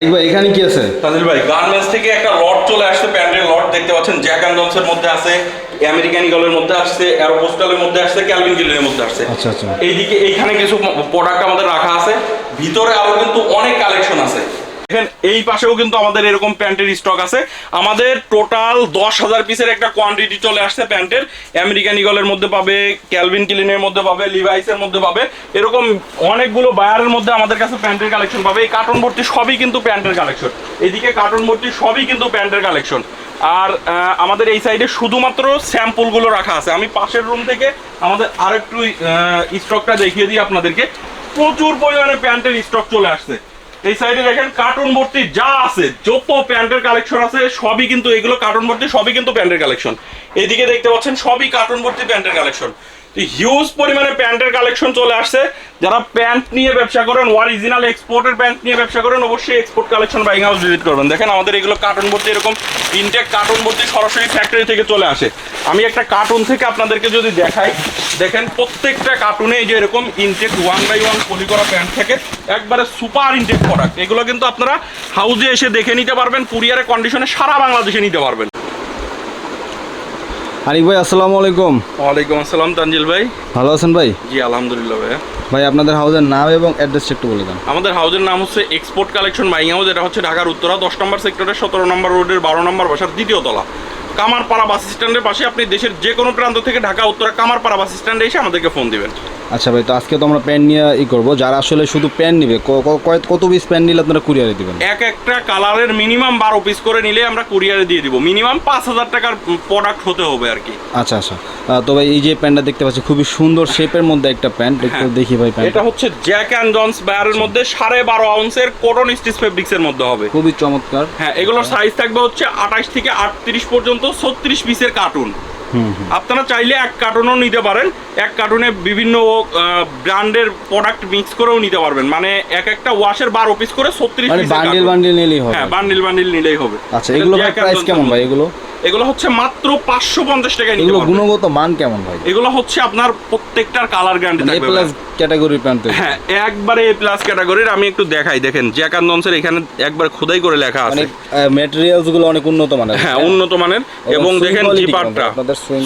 ভাই এখানে কি আছে? তাদের ভাই গার্মেন্টস থেকে একটা লট চলে আসছে প্যান্টের লট দেখতে পাচ্ছেন জ্যাক অ্যান্ড জনসের মধ্যে আছে আমেরিকান ইগলের মধ্যে আসছে অ্যারোপোস্টালের মধ্যে আসছে ক্যালভিন গিলের মধ্যে আসছে। আচ্ছা, আচ্ছা। এইদিকে এইখানে কিছু প্রোডাক্ট আমাদের রাখা আছে ভিতরে আরও কিন্তু অনেক কালেকশন আছে। দেখেন, এই পাশেও কিন্তু আমাদের এরকম প্যান্টের স্টক আছে। আমাদের টোটাল দশ হাজার পিসের একটা কোয়ান্টিটি চলে আসছে প্যান্টের। আমেরিকান ইগলের মধ্যে পাবে ক্যালভিন কিলিনের মধ্যে পাবে লিভাইসের মধ্যে পাবে। এরকম অনেকগুলো বায়ারের মধ্যে আমাদের কাছে প্যান্টের কালেকশন পাবে। এই কার্টন ভর্তি সবই কিন্তু প্যান্টের কালেকশন এইদিকে কার্টন ভর্তি সবই কিন্তু প্যান্টের কালেকশন আর আমাদের এই সাইডে শুধুমাত্র স্যাম্পলগুলো রাখা আছে। আমি পাশের রুম থেকে আমাদের আরেকটু স্টকটা দেখিয়ে দিই আপনাদেরকে। প্রচুর পরিমাণে প্যান্টের স্টক চলে আসছে। এই সাইডে দেখেন কার্টুন ভর্তি যা আছে, যত প্যান্টের কালেকশন আছে, সবই কিন্তু এগুলো কার্টুন ভর্তি, সবই কিন্তু প্যান্টের কালেকশন এদিকে দেখতে পাচ্ছেন, সবই কার্টুন ভর্তি প্যান্টের কালেকশন হিউজ পরিমাণে প্যান্টের কালেকশন চলে আসছে। যারা প্যান্ট নিয়ে ব্যবসা করেন অরিজিনাল এক্সপোর্টের প্যান্ট নিয়ে ব্যবসা করেন, অবশ্যই export collection buying house visit করবেন। দেখেন আমাদের এগুলো কার্টুন ভর্তি এরকম ইনটেক কার্টুন ভর্তি সরাসরি ফ্যাক্টরি থেকে চলে আসে। আমি একটা কার্টুন থেকে আপনাদেরকে যদি দেখাই, দেখেন প্রত্যেকটা কার্টুনে যে এরকম intact one by one poly করা প্যান্ট থেকে একবারে সুপার ইনটেক প্রোডাক্ট এগুলো কিন্তু আপনারা হাউজে এসে দেখে নিতে পারবেন কুরিয়ারে কন্ডিশনে সারা বাংলাদেশে নিতে পারবেন। আরিফ ভাই আসসালামু আলাইকুম। ওয়ালাইকুম আসসালাম তানজিল ভাই। ভালো আছেন ভাই? জি আলহামদুলিল্লাহ ভাইয়া। ভাই আপনাদের হাউসের নাম এবং অ্যাড্রেসটা একটু বলে দেন। আমাদের হাউজের নাম হচ্ছে এক্সপোর্ট কালেকশন বাইং হাউস এটা হচ্ছে ঢাকার উত্তরা দশ নম্বর সেক্টরের সতেরো নম্বর রোডের বারো নম্বর বাসার দ্বিতীয় তলা। কামারপাড়া বাস স্ট্যান্ডের পাশে আপনি দেশের যে কোনো প্রান্ত থেকে ঢাকা উত্তরা কামারপাড়া বাস স্ট্যান্ডে এসে আমাদেরকে ফোন দিবেন। আচ্ছা ভাই তো আজকে তো আমরা প্যান নিয়ে ই করব। যারা আসলে শুধু প্যান নিবে কত পিস প্যান নিলে আপনারা কুরিয়ারে দিবেন? এক একটা কালারের মিনিমাম বারো পিস করে নিলে আমরা কুরিয়ারে দিয়ে দিব। মিনিমাম পাঁচ হাজার টাকার প্রোডাক্ট হতে হবে আর কি। আচ্ছা আচ্ছা। তো ভাই এই যে প্যান্টটা দেখতে পাচ্ছি খুবই সুন্দর শেপের মধ্যে একটা প্যান্ট একটু। দেখি ভাই প্যান্ট এটা হচ্ছে জ্যাক অ্যান্ড জনস বায়ারের মধ্যে সাড়ে বারো আউন্সের কটন স্টিচ ফেব্রিক্সের মধ্যে হবে। খুবই চমৎকার। হ্যাঁ এগুলোর সাইজ থাকবে হচ্ছে আঠাশ থেকে আটত্রিশ পর্যন্ত। ছত্রিশ পিসের কার্টুন আপনারা চাইলে এক কার্টুনও নিতে পারেন। এক কার্টুনে বিভিন্ন ব্র্যান্ডের প্রোডাক্ট মিক্স করেও নিতে পারবেন। মানে এক একটা ওয়াশের বারো পিস করে ছত্রিশ মানে বান্ডিল বান্ডিল নিলেই হবে। হ্যাঁ বান্ডিল বান্ডিল নিলেই হবে। আচ্ছা এগুলো প্রাইস কেমন ভাই এগুলো? এগুলো হচ্ছে মাত্র পাঁচশো পঞ্চাশ টাকায় এগুলো গুণগত মান কেমন ভাই? এগুলো হচ্ছে আপনার প্রত্যেকটার কালার গ্যারান্টি থাকবে প্লাস ক্যাটাগরি প্যান্ট হ্যাঁ একবারে এ প্লাস ক্যাটাগরির আমি একটু দেখাই দেখেন জ্যাক অ্যান্ড এখানে একবার খোদাই করে লেখা মানে আছে ম্যাটেরিয়ালসগুলো অনেক উন্নত মানের। হ্যাঁ উন্নত মানের এবং দেখেন জিপারটা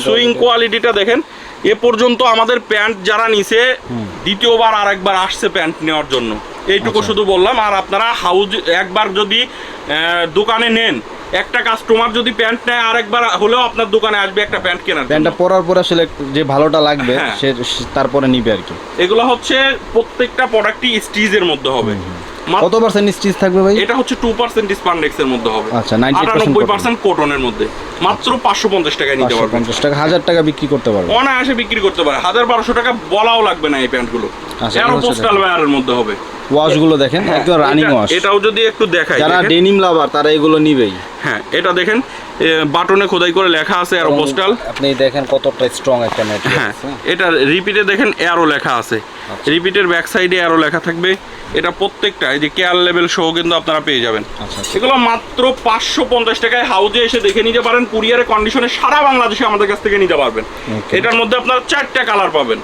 সুইং কোয়ালিটিটা দেখেন এ পর্যন্ত আমাদের প্যান্ট যারা নিছে দ্বিতীয়বার আরেকবার আসছে প্যান্ট নেওয়ার জন্য। এইটুকু আচ্ছা। শুধু বললাম আর আপনারা হাউজ একবার যদি দোকানে নেন একটা কাস্টমার যদি প্যান্ট নেয় আরেকবার হলেও আপনার দোকানে আসবে একটা প্যান্ট কেনার জন্য। প্যান্টটা পরার পরে আসলে যে ভালোটা লাগবে হ্যাঁ। সে তারপরে নিবে আর কি। এগুলো হচ্ছে প্রত্যেকটা প্রোডাক্টই স্টিজের মধ্যে হবে। কত পার্সেন্ট স্টিচ থাকবে ভাই? এটা হচ্ছে টু পার্সেন্ট ডিসপান্ডেক্সের মধ্যে হবে। আচ্ছা, 98% পার্সেন্ট কটনের মধ্যে। মাত্র পাঁচশো পঞ্চাশ টাকায় নিতে পারবেন। পঞ্চাশ টাকা হাজার টাকা বিক্রি করতে পারবে অনায়াসে বিক্রি করতে পারে হাজার বারোশো টাকা বলাও লাগবে না এই প্যান্টগুলো আচ্ছা, এরো পোস্টাল ওয়্যারের মধ্যে হবে। ওয়াশগুলো দেখেন একদম রানিং ওয়াশ এটাও যদি একটু দেখাই যারা ডেনিম লাভার তারা এগুলো নিবেই। হ্যাঁ এটা দেখেন বাটনে খোদাই করে লেখা আছে এরো পোস্টাল আপনি দেখেন কতটা স্ট্রং একটা হ্যাঁ এটা রিপিটে দেখেন এরো লেখা আছে। রিপিটের ব্যাক সাইডে এরো লেখা থাকবে। এটা প্রত্যেকটা এই যে কেয়ার লেভেল সহ কিন্তু আপনারা পেয়ে যাবেন। আচ্ছা আচ্ছা। এগুলো মাত্র পাঁচশো পঞ্চাশ টাকায় হাউজে এসে দেখে নিতে পারেন। কুরিয়ারের কন্ডিশনে সারা বাংলাদেশে আমাদের কাছ থেকে নিতে পারবেন। এটার মধ্যে আপনারা চারটা কালার পাবেন।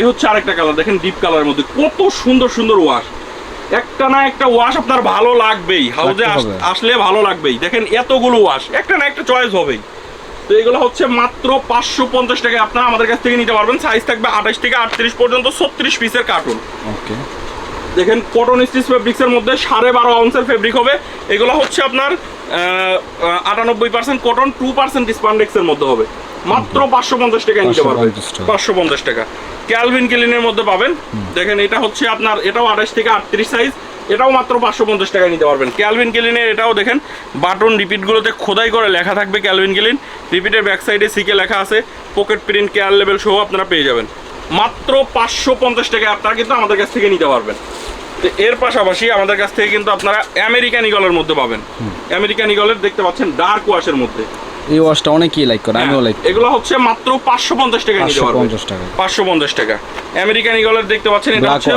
এই হচ্ছে আরেকটা কালার দেখেন ডিপ কালারের মধ্যে। কত সুন্দর সুন্দর ওয়াশ একটা না একটা ওয়াশ আপনার ভালো লাগবেই। হাউজে। আসলে ভালো লাগবেই। দেখেন এতগুলো ওয়াশ একটা না একটা চয়েস হবেই। তো এগুলো হচ্ছে মাত্র পাঁচশো পঞ্চাশ টাকায় আপনারা আমাদের কাছ থেকে নিতে পারবেন। সাইজ থাকবে আঠাশ থেকে আটত্রিশ পর্যন্ত ছত্রিশ পিসের কার্টুন ওকে। দেখেন কটন স্টিচ ফেব্রিক্সের মধ্যে সাড়ে বারো আউন্সের ফেব্রিক হবে। এগুলো হচ্ছে আপনার আটানব্বই পার্সেন্ট কটন টু পার্সেন্ট স্পান্ডেক্সের মধ্যে হবে। মাত্র পাঁচশো পঞ্চাশ টাকায় নিতে পারবেন। পাঁচশো পঞ্চাশ টাকা। ক্যালভিন ক্লিনের মধ্যে পাবেন। দেখেন এটা হচ্ছে আপনার এটাও আঠাশ থেকে আটত্রিশ সাইজ এটাও মাত্র পাঁচশো পঞ্চাশ টাকায় নিতে পারবেন। ক্যালভিন ক্লিনের এটাও দেখেন বাটন রিপিটগুলোতে খোদাই করে লেখা থাকবে ক্যালভিন ক্লিন। রিপিটের ব্যাক সাইডে সিকে লেখা আছে পকেট প্রিন্ট কেয়ার লেভেল সহ আপনারা পেয়ে যাবেন। মাত্র পাঁচশো পঞ্চাশ টাকায় আপনারা কিন্তু আমাদের কাছ থেকে নিতে পারবেন। তো এর পাশাপাশি আমাদের কাছ থেকে কিন্তু আপনারা আমেরিকান ইগলের মধ্যে পাবেন। আমেরিকান ইগলের দেখতে পাচ্ছেন ডার্ক ওয়াশের মধ্যে। এই ওয়াশটা অনেকেই লাইক করে আমিও লাইক হ্যাঁ, এগুলো হচ্ছে মাত্র পাঁচশো পঞ্চাশ টাকা নিতে পারবেন পঞ্চাশ টাকা। পাঁচশো পঞ্চাশ টাকা। আমেরিকান ইগলের দেখতে পাচ্ছেন এটা হচ্ছে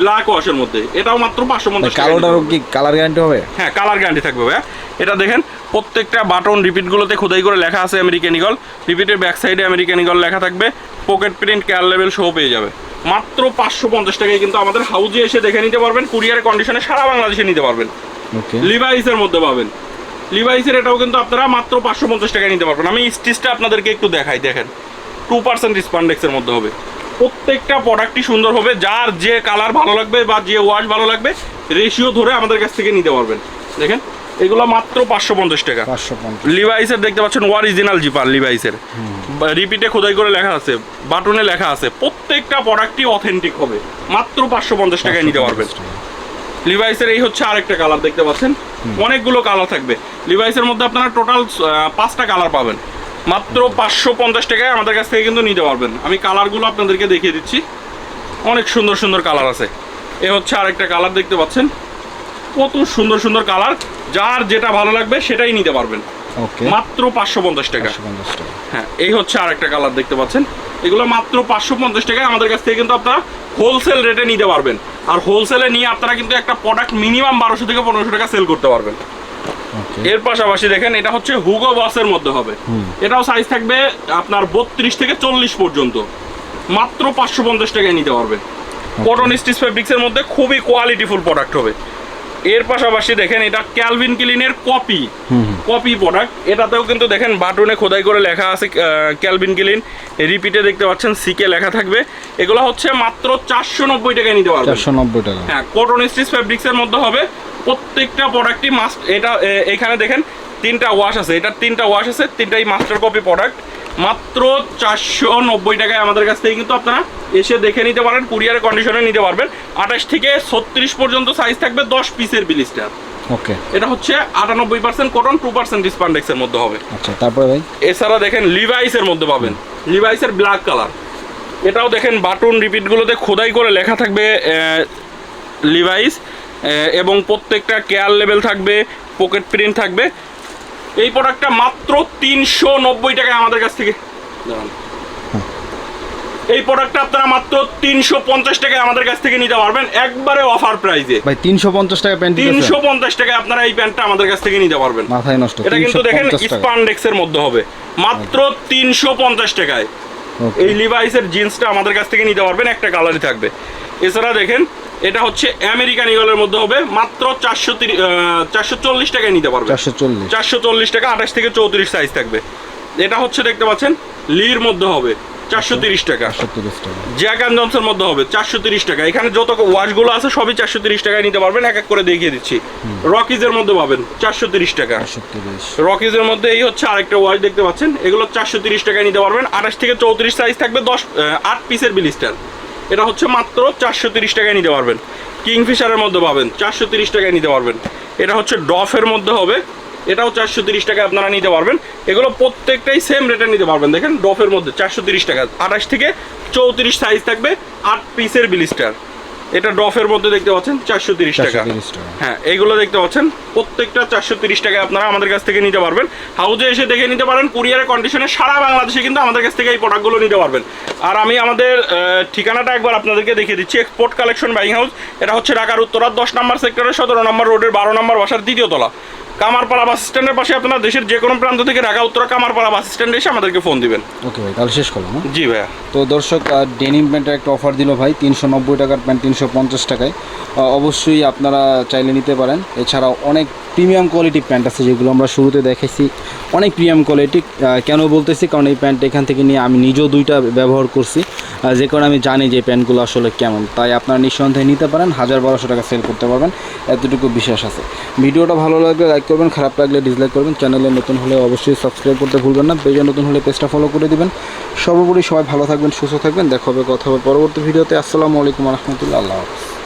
ব্ল্যাক ওয়াশের মধ্যে। এটাও মাত্র পাঁচশো পঞ্চাশ টাকা নিতে কালোটারও কি কালার গ্যারান্টি হবে? হ্যাঁ কালার গ্যারান্টি থাকবে ভাইয়া। এটা দেখেন প্রত্যেকটা বাটন রিপিটগুলোতে খোদাই করে লেখা আছে আমেরিকান ইগল রিপিটের ব্যাক সাইডে আমেরিকান ইগল লেখা থাকবে। পকেট প্রিন্ট কেয়ার লেভেল সহ পেয়ে যাবে। মাত্র পাঁচশো পঞ্চাশ টাকায় কিন্তু আমাদের হাউজে এসে দেখে নিতে পারবেন। কুরিয়ারের কন্ডিশনে সারা বাংলাদেশে নিতে পারবেন। লিভাইসের মধ্যে পাবেন। লিভাইসের এটাও কিন্তু আপনারা মাত্র পাঁচশো পঞ্চাশ টাকায় নিতে পারবেন। আমি স্টিচটা আপনাদেরকে একটু দেখাই দেখেন। টু পার্সেন্ট স্পান্ডেক্সের মধ্যে হবে। প্রত্যেকটা প্রোডাক্টই সুন্দর হবে যার যে কালার ভালো লাগবে বা যে ওয়াশ ভালো লাগবে রেশিও ধরে আমাদের কাছ থেকে নিতে পারবেন। দেখেন এগুলো মাত্র পাঁচশো পঞ্চাশ টাকা। লিভাইসের দেখতে পাচ্ছেন অরিজিনাল জিপার লিভাইসের রিপিটে খোদাই করে লেখা আছে বাটনে লেখা আছে প্রত্যেকটা প্রোডাক্টই অথেন্টিক হবে। মাত্র পাঁচশো পঞ্চাশ টাকায় নিতে পারবেন। লিভাইসের এই হচ্ছে আরেকটা কালার দেখতে পাচ্ছেন? অনেকগুলো কালার থাকবে। লিভাইসের মধ্যে আপনারা টোটাল পাঁচটা কালার পাবেন। মাত্র পাঁচশো পঞ্চাশ টাকায় আমাদের কাছ থেকে কিন্তু নিতে পারবেন। আমি কালারগুলো আপনাদেরকে দেখিয়ে দিচ্ছি। অনেক সুন্দর সুন্দর কালার আছে। এ হচ্ছে আরেকটা কালার দেখতে পাচ্ছেন। কত সুন্দর সুন্দর কালার। যার যেটা ভালো লাগবে সেটাই নিতে পারবেন। মাত্র পাঁচশো পঞ্চাশ টাকা। হ্যাঁ এই হচ্ছে আরেকটা কালার দেখতে পাচ্ছেন। এগুলো মাত্র পাঁচশো পঞ্চাশ টাকায় আমাদের কাছ থেকে কিন্তু আপনারা হোলসেল রেটে নিতে পারবেন। আর হোলসেলে নিয়ে আপনারা কিন্তু একটা প্রোডাক্ট মিনিমাম বারোশো থেকে পনেরোশো টাকা সেল করতে পারবেন। এর পাশাপাশি দেখেন এটা হচ্ছে হুগো বসের মধ্যে হবে। এটাও সাইজ থাকবে আপনার বত্রিশ থেকে চল্লিশ পর্যন্ত। মাত্র পাঁচশো পঞ্চাশ টাকায় নিতে পারবেন। কটন স্টিচ ফেব্রিক্সের মধ্যে খুবই কোয়ালিটিফুল প্রোডাক্ট হবে। এর পাশাপাশি দেখেন এটা ক্যালভিন ক্লিনের কপি কপি প্রোডাক্ট এটাতেও কিন্তু দেখেন বাটনে খোদাই করে লেখা আছে ক্যালভিন ক্লিন রিপিটে দেখতে পাচ্ছেন সিকে লেখা থাকবে। এগুলো হচ্ছে মাত্র চারশো নব্বই টাকায় নিতে পারবেন। চারশো নব্বই টাকা। হ্যাঁ কটন স্টিচ ফেব্রিক্সের মধ্যে হবে। প্রত্যেকটা প্রোডাক্টই মাস্ট এটা এখানে দেখেন তিনটা ওয়াশ আছে। এটার তিনটা ওয়াশ আছে তিনটাই মাস্টার কপি প্রোডাক্ট মাত্র চারশো নব্বই টাকায় আমাদের কাছ থেকে কিন্তু আপনারা এসে দেখে নিতে পারেন কুরিয়ারের কন্ডিশনে নিতে পারবেন। আঠাশ থেকে ছত্রিশ পর্যন্ত সাইজ থাকবে দশ পিসের বিলিস্টার ওকে এটা হচ্ছে আটানব্বই পার্সেন্ট কটন টু পার্সেন্ট ডিসপান্ডেক্সের মধ্যে হবে। আচ্ছা তারপরে ভাই? এছাড়া দেখেন লিভাইসের মধ্যে পাবেন। লিভাইসের ব্ল্যাক কালার এটাও দেখেন বাটন রিপিটগুলোতে খোদাই করে লেখা থাকবে লিভাইস এবং প্রত্যেকটা কেয়ার লেভেল থাকবে পকেট প্রিন্ট থাকবে। এই প্রোডাক্টটা মাত্র তিনশো নব্বই টাকায় আমাদের কাছ থেকে। এই প্রোডাক্টটা আপনারা মাত্র তিনশো পঞ্চাশ টাকায় আমাদের কাছ থেকে নিতে পারবেন একবারে অফার প্রাইজে ভাই তিনশো পঞ্চাশ টাকা প্যান্ট তিনশো পঞ্চাশ টাকায় আপনারা এই প্যান্টটা আমাদের কাছ থেকে নিতে পারবেন। মাথায় নষ্ট এটা কিন্তু দেখেন স্পান্ডেক্সের মধ্যে হবে। মাত্র তিনশো পঞ্চাশ টাকায়। এই লিভাইসের জিন্সটা আমাদের কাছ থেকে নিতে পারবেন একটা কালারই থাকবে। এছাড়া দেখেন এটা হচ্ছে আমেরিকান ইগলের মধ্যে হবে মাত্র চারশো চারশো চল্লিশ টাকায় নিতে পারবেন চারশো চল্লিশ চারশো চল্লিশ টাকা আঠাশ থেকে চৌত্রিশ সাইজ থাকবে। এটা হচ্ছে দেখতে পাচ্ছেন লির মধ্যে হবে চারশো তিরিশ টাকা। চারশো জ্যাক অ্যান্ড জনসের মধ্যে হবে চারশো তিরিশ টাকা। এখানে যত ওয়াশগুলো আছে সবই চারশো তিরিশ টাকায় নিতে পারবেন এক এক করে দেখিয়ে দিচ্ছি। রকিজের মধ্যে পাবেন চারশো তিরিশ টাকা রকিজের মধ্যে এই হচ্ছে আরেকটা ওয়াচ দেখতে পাচ্ছেন এগুলো চারশো তিরিশ টাকায় নিতে পারবেন আঠাশ থেকে চৌত্রিশ সাইজ থাকবে দশ আট পিসের বিলিস্টার এটা হচ্ছে মাত্র চারশো তিরিশ টাকায় নিতে পারবেন। কিংফিশারের মধ্যে পাবেন, চারশো তিরিশ টাকায় নিতে পারবেন। এটা হচ্ছে ডফের মধ্যে হবে, এটাও চারশো তিরিশ টাকায় আপনারা নিতে পারবেন। এগুলো প্রত্যেকটাই সেম রেটে নিতে পারবেন। দেখেন, ডফের মধ্যে চারশো তিরিশ টাকা। আঠাশ থেকে চৌত্রিশ সাইজ থাকবে, আট পিসের বিলিস্টার এটা ডফের মধ্যে দেখতে পাচ্ছেন চারশো তিরিশ টাকা। হ্যাঁ এইগুলো দেখতে পাচ্ছেন। প্রত্যেকটা চারশো তিরিশ টাকায় আপনারা আমাদের কাছ থেকে নিতে পারবেন। হাউজে এসে দেখে নিতে পারেন কুরিয়ারের কন্ডিশনে সারা বাংলাদেশে কিন্তু আমাদের কাছ থেকে এই প্রোডাক্টগুলো নিতে পারবেন। আর আমি আমাদের ঠিকানাটা একবার আপনাদেরকে দেখিয়ে দিচ্ছি এক্সপোর্ট কালেকশন বাইং হাউস এটা হচ্ছে ঢাকার উত্তরার দশ নম্বর সেক্টরের সতেরো নম্বর রোডের বারো নম্বর বাসার দ্বিতীয় তলা। কামারপাড়া বাস স্ট্যান্ডের পাশে আপনারা দেশের যে কোনো প্রান্ত থেকে ঢাকা উত্তরা কামারপাড়া বাস স্ট্যান্ডে এসে আমাদেরকে ফোন দিবেন। ওকে ভাই তাহলে শেষ করলাম হ্যাঁ? জি ভাইয়া। তো দর্শক ডেনিম প্যান্টের একটা অফার দিল ভাই, তিনশো নব্বই টাকার প্যান্ট, তিনশো পঞ্চাশ টাকায়। অবশ্যই আপনারা চাইলে নিতে পারেন। এছাড়াও অনেক প্রিমিয়াম কোয়ালিটির প্যান্ট আছে যেগুলো আমরা শুরুতে দেখেছি। অনেক প্রিমিয়াম কোয়ালিটি কেন বলতেছি? কারণ এই প্যান্ট এখান থেকে নিয়ে আমি নিজেও দুইটা ব্যবহার করছি। যে কারণে আমি জানি যে প্যান্টগুলো আসলে কেমন। তাই আপনারা নিঃসন্দেহে নিতে পারেন, হাজার বারোশো টাকা সেল করতে পারবেন। এতটুকু বিশ্বাস আছে। ভিডিওটা ভালো লাগলে লাইক করবেন, খারাপ লাগলে ডিসলাইক করবেন। চ্যানেলে নতুন হলে অবশ্যই সাবস্ক্রাইব করতে ভুলবেন না। পেজে নতুন হলে পেজটা ফলো করে দিবেন। সর্বোপরি সবাই ভালো থাকবেন সুস্থ থাকবেন দেখা হবে কথা হবে পরবর্তী ভিডিওতে। আসসালামু আলাইকুম রহমতুল্লাহ আল্লাহ হাফিজ।